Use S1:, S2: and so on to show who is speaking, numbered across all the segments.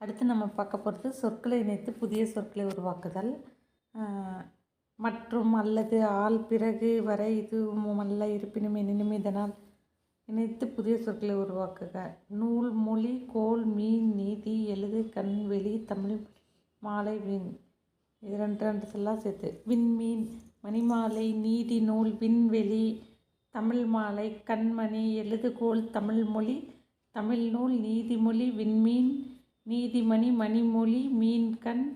S1: அடுத்து நம்ம பார்க்க போகிறது சொற்களை இணைத்து புதிய சொற்களை உருவாக்குதல். மற்றும் அல்லது ஆள் பிறகு வரை இதுவும் அல்ல இருப்பினும் எனினும் இதனால் இணைத்து புதிய சொற்களை உருவாக்குக. நூல் மொழி கோல் மீன் நீதி எழுது கண் வெளி தமிழ் மாலை விண். இது ரெண்டு ரெண்டு சேர்த்து. விண்மீன் மணிமாலை நீதி நூல் விண்வெளி தமிழ் மாலை கண்மணி எழுதுகோல் தமிழ் மொழி தமிழ் நூல் நீதிமொழி விண்மீன் நீதிமணி மணிமொழி மீன்கண்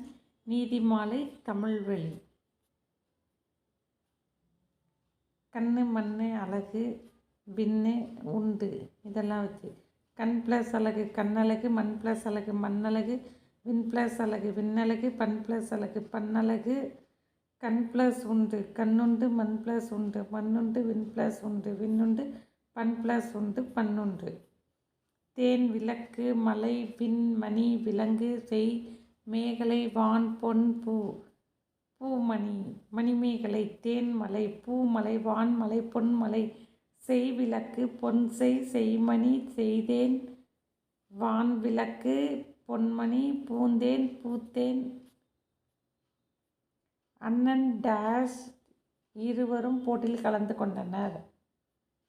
S1: நீதிமாலை தமிழ்வெளி. கண்ணு மண்ணு அழகு விண்ணு உண்டு. இதெல்லாம் வச்சு. கண் ப்ளஸ் அழகு கண்ணழகு மண் ப்ளஸ் அழகு மண்ணழகு விண் ப்ளஸ் அழகு விண்ணழகு பண் ப்ளஸ் அழகு பண்ணழகு கண் ப்ளஸ் உண்டு. கண்ணுண்டு மண் ப்ளஸ் உண்டு. மண்ணுண்டு வின் ப்ளஸ் உண்டு. விண்ணுண்டு பண் ப்ளஸ் உண்டு பண்ணுண்டு தேன் விளக்கு மலை விண் மணி விலங்கு செய் மேகலை வான் பொன் பூ. பூமணி மணிமேகலை தேன்மலை பூமலை வான்மலை பொன்மலை செய்விளக்கு பொன்செய் செய்மணி செய்தேன். வான் விளக்கு பொன்மணி பூந்தேன் பூத்தேன். அண்ணன் டேஷ் இருவரும் போட்டியில் கலந்து கொண்டனர்.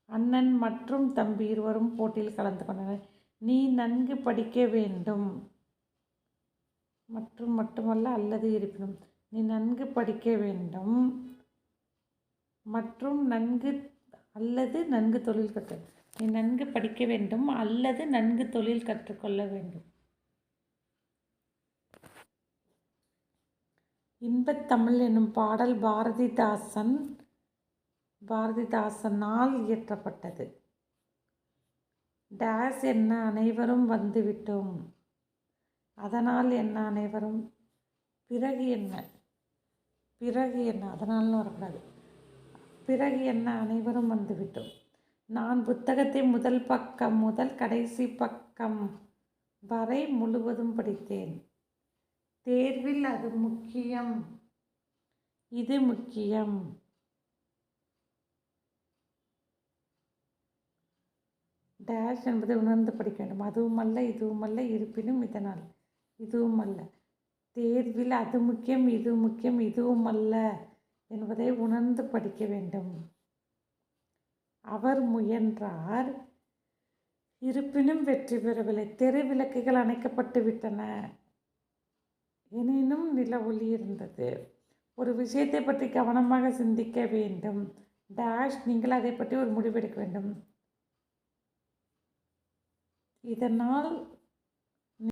S1: அண்ணன் மற்றும் தம்பி இருவரும் போட்டியில் கலந்து கொண்டனர். நீ நன்கு படிக்க வேண்டும். மற்றும் மட்டுமல்ல அல்லது இருப்பினும் நீ நன்கு படிக்க வேண்டும். மற்றும் நன்கு அல்லது நன்கு தொழில் கற்று நீ நன்கு படிக்க வேண்டும் அல்லது நன்கு தொழில் கற்றுக்கொள்ள வேண்டும். இன்பத்தமிழ் எனும் பாடல் பாரதிதாசன் பாரதிதாசனால் இயற்றப்பட்டது. டேஸ் என்ன அனைவரும் வந்துவிட்டோம். அதனால் என்ன அனைவரும்? பிறகு என்ன? பிறகு என்ன? அதனால்னு வரக்கூடாது. பிறகு என்ன? அனைவரும் வந்துவிட்டோம். நான் புத்தகத்தை முதல் பக்கம் முதல் கடைசி பக்கம் வரை முழுவதும் படித்தேன். தேர்வில் அது முக்கியம். இது முக்கியம். டேஷ் என்பதை உணர்ந்து படிக்க வேண்டும். அதுவும் அல்ல இதுவும் அல்ல இருப்பினும் இதனால். இதுவும் அல்ல தேர்வில் அது முக்கியம் இது முக்கியம் இதுவும் அல்ல என்பதை உணர்ந்து படிக்க வேண்டும். அவர் முயன்றார் இருப்பினும் வெற்றி பெறவில்லை. தெரு விளக்குகள் அணைக்கப்பட்டு விட்டன. எனினும் நில ஒளி இருந்தது. ஒரு விஷயத்தை பற்றி கவனமாக சிந்திக்க வேண்டும். டேஷ் நீங்கள் அதை பற்றி ஒரு முடிவெடுக்க வேண்டும். இதனால்